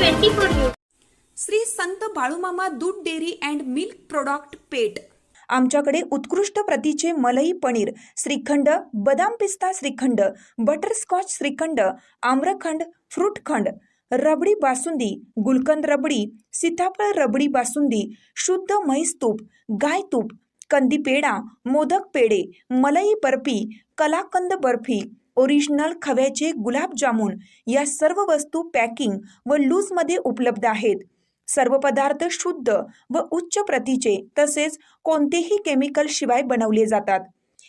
श्री संत बाळूमामा दूध dairy and milk product Peth आमच्याकडे उत्कृष्ट प्रतीचे मलई पनीर श्रीखंड बदाम पिस्ता श्रीखंड बटरस्कॉच श्रीखंड आम्रखंड फ्रूटखंड रबडी बासुंदी गुलकंद रबडी सीताफळ रबडी बासुंदी शुद्ध म्हैस तूप गाय तूप कंदी पेढा मोदक पेढे मलई बर्फी कलाकंद बर्फी ओरिजिनल खव्याचे गुलाबजामुन या सर्व वस्तू पॅकिंग व लूजमध्ये उपलब्ध आहेत. सर्व पदार्थ शुद्ध व उच्च प्रतीचे तसेच कोणतेही केमिकल शिवाय बनवले जातात.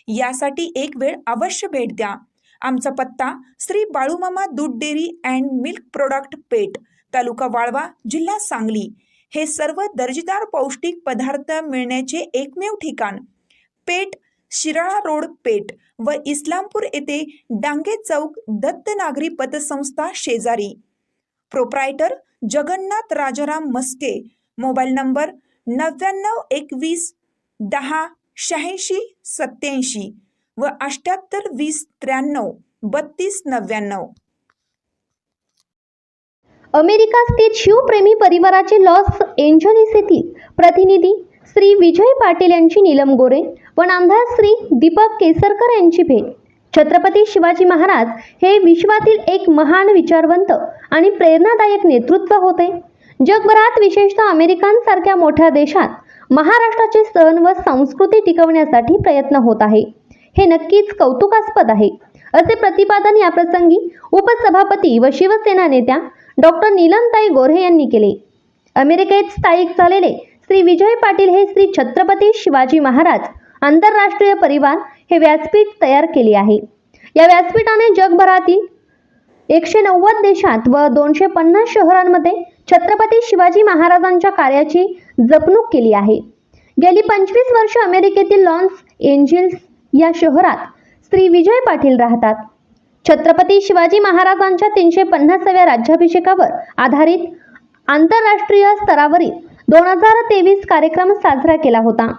यासाठी एक वेळ अवश्य भेट द्या. आमचा पत्ता श्री बाळूमामा दूध dairy and milk product Peth taluka Walwa जिल्हा सांगली. हे सर्व दर्जेदार पौष्टिक पदार्थ मिळण्याचे एकमेव ठिकाण. पेट शिराळा रोड पेठ व इस्लामपूर येथे डांगे चौक दत्त नागरी पतसंस्था शेजारी. Proprietor Jagannath Rajaram Maske. Mobile number नव्याण्णव एकवीस दहा शहाऐंशी सत्याऐंशी व अठ्ठ्याहत्तर वीस त्र्याण्णव बत्तीस नव्याण्णव. अमेरिका स्थित शिवप्रेमी परिवाराचे लॉस एंजलिस येथील प्रतिनिधी श्री विजय पाटील यांची नीलम गोरे पण नामदार श्री दीपक केसरकर यांची भेट. छत्रपती शिवाजी महाराज हे विश्वातील एक महान विचारवंत आणि प्रेरणादायक नेतृत्व होते. जगभरात विशेषतः अमेरिकांसारख्या मोठ्या देशात महाराष्ट्राचे सण व संस्कृती टिकवण्यासाठी प्रयत्न होत आहे. हे नक्कीच कौतुकास्पद आहे. असे प्रतिपादन याप्रसंगी उपसभापती व शिवसेना नेत्या डॉक्टर नीलमताई गोऱ्हे यांनी केले. अमेरिकेत स्थायिक झालेले श्री विजय पाटील हे श्री छत्रपती शिवाजी महाराज आंतरराष्ट्रीय परिवार हे व्यासपीठ तयार केले आहे. या व्यासपीठाने जगभरातील एकशे नव्वद देशात व दोनशे पन्नास शहरांमध्ये छत्रपती शिवाजी महाराजांच्या कार्याची जपणूक केली आहे. गेली पंचवीस वर्ष अमेरिकेतील लॉन्स एंजिल्स या शहरात श्री विजय पाटील राहतात. छत्रपती शिवाजी महाराजांच्या तीनशे पन्नासाव्या राज्याभिषेकावर आधारित आंतरराष्ट्रीय स्तरावरील दोन हजार तेवीस कार्यक्रम साजरा केला होता.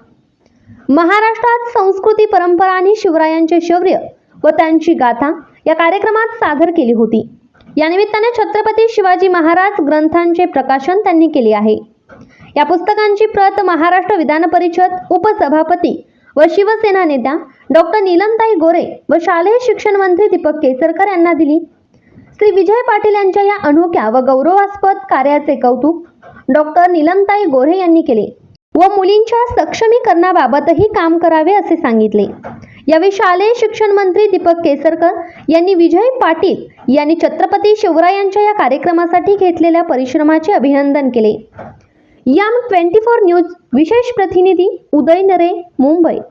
महाराष्ट्रात संस्कृती परंपरा आणि शिवरायांचे शौर्य व त्यांची गाथा या कार्यक्रमात सादर केली होती. या निमित्ताने छत्रपती शिवाजी महाराज ग्रंथांचे प्रकाशन त्यांनी केले आहे. या पुस्तकांची प्रत महाराष्ट्र विधान परिषद उपसभापती व शिवसेना नेत्या डॉक्टर नीलमताई गोरे व शालेय शिक्षण मंत्री दीपक केसरकर यांना दिली. श्री विजय पाटील यांच्या या अनोख्या व गौरवास्पद कार्याचे कौतुक डॉक्टर नीलमताई गोरे यांनी केले. व मुलींच्या सक्षमीकरणाबाबतही काम करावे असे सांगितले. यावेळी शालेय शिक्षण मंत्री दीपक केसरकर यांनी विजय पाटील यांनी छत्रपती शिवरायांच्या या कार्यक्रमासाठी घेतलेल्या परिश्रमाचे अभिनंदन केले. याम ट्वेंटी फोर न्यूज विशेष प्रतिनिधी उदय नरे मुंबई.